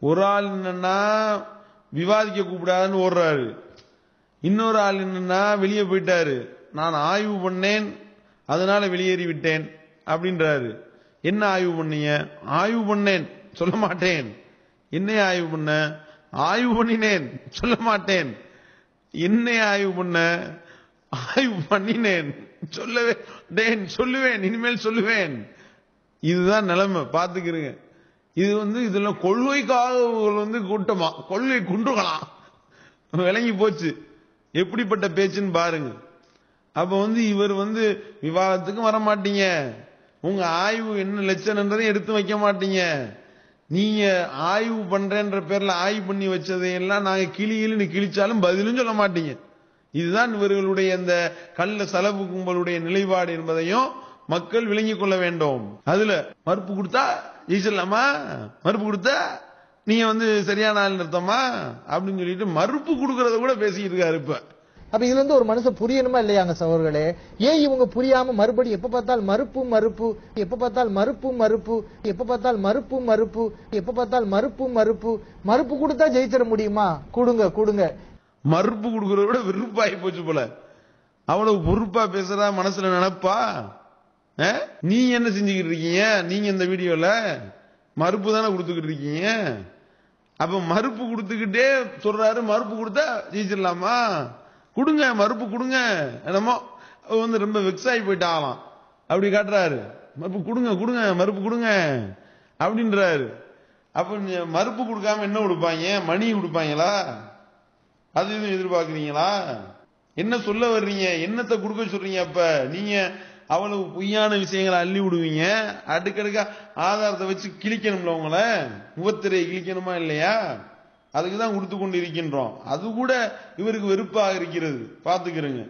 ஒரு ஆள் என்னன்னா விவாதிக்க கூப்பிடாதுன்னு ஓடுறாரு. இன்னொரு ஆள் என்னன்னா வெளியே போயிட்டாரு. நான் ஆய்வு பண்ணேன் அதனால வெளியேறி விட்டேன் அப்படின்றாரு. என்ன ஆய்வு பண்ணீங்க? ஆய்வு பண்ணேன் சொல்ல மாட்டேன். என்ன ஆய்வு பண்ண? ஆய்வு பண்ணினேன் சொல்ல மாட்டேன். என்ன ஆய்வு பண்ண? ஆய்வு பண்ணினேன் சொல்லவே டேன் சொல்லுவேன் இனிமேல் சொல்லுவேன். இதுதான் நிலைமை பாத்துக்கிறீங்க இது வந்து இதுல கொள்கைக்காக வந்து கூட்டமா கொள்கை குன்றுகளாம் விளங்கி போச்சு. எப்படிப்பட்ட பேச்சுன்னு பாருங்க. அப்ப வந்து இவர் வந்து விவாதத்துக்கும் வர மாட்டீங்க உங்க ஆய்வு என்ன லட்சணன்றதையும் எடுத்து வைக்க மாட்டீங்க. நீங்க ஆய்வு பண்றேன்ற பேர்ல ஆய்வு பண்ணி வச்சதையெல்லாம் நாங்க கிளி கிளின்னு கிழிச்சாலும் பதிலும் சொல்ல மாட்டீங்க. இதுதான் இவர்களுடைய இந்த கள்ள செலவு கும்பலுடைய நிலைப்பாடு என்பதையும் மக்கள் விளங்கிக் கொள்ள வேண்டும். அதுல மறுப்பு கொடுத்தா ஜெயிச்சிடலாமா மறுப்பு கொடுத்தா நீங்க வந்து சரியான ஆள் நிறுத்தமா அப்படின்னு சொல்லிட்டு மறுப்பு கொடுக்கறத கூட பேசிக்கிட்டு இருக்காரு இப்ப. அப்ப இதுல இருந்து ஒரு மனுஷன் புரியணுமா இல்லையாங்க சகோதரர்களே? ஏன் இவங்க புரியாம மறுபடி எப்ப பார்த்தால் மறுப்பு மறுப்பு எப்ப பார்த்தால் மறுப்பு மறுப்பு எப்ப பார்த்தால் மறுப்பு மறுப்பு எப்ப பார்த்தால் மறுப்பு மறுப்பு மறுப்பு கொடுத்தா ஜெயிச்சிட முடியுமா? கொடுங்க கொடுங்க. மறுப்பு கொடுக்கறத விட வெறுப்பாகி போச்சு போல. அவ்வளவு பொறுப்பா பேசுறா மனசுல நினைப்பா. நீ என்ன செஞ்சுக்கிட்டு இருக்கீங்க? நீங்க இந்த வீடியோல மறுப்பு தானே கொடுத்துக்கிட்டு இருக்கீங்க? அப்ப மறுப்பு கொடுத்துக்கிட்டே சொல்றாரு மறுப்பு கொடுத்தா ஜெயிச்சிடலாமா? கொடுங்க மறுப்பு கொடுங்க. என்னமோ வந்து ரொம்ப வெக்ஸ் ஆகி போயிட்டாங்களாம் அப்படி காட்டுறாரு. மறுப்பு கொடுங்க கொடுங்க மறுப்பு கொடுங்க. அப்படின்றாரு. அப்ப மறுப்பு கொடுக்காம என்ன கொடுப்பாங்க? மணி கொடுப்பாங்களா? அது எதுவும் எதிர்பார்க்குறீங்களா? என்ன சொல்ல வர்றீங்க? என்னத்தை கொடுக்க சொல்றீங்க அப்ப? நீங்க அவ்வளவு பொய்யான விஷயங்களை அள்ளி விடுவீங்க? அடுக்கடுக்க ஆதாரத்தை வச்சு கிழிக்கணும்ல உங்களை? முகத்திரையை கிழிக்கணுமா இல்லையா? அதுக்கு தான் கொடுத்து கொண்டு இருக்கின்றோம் அது கூட இவருக்கு வெறுப்பாக இருக்கிறது. பாத்துக்கிறேங்க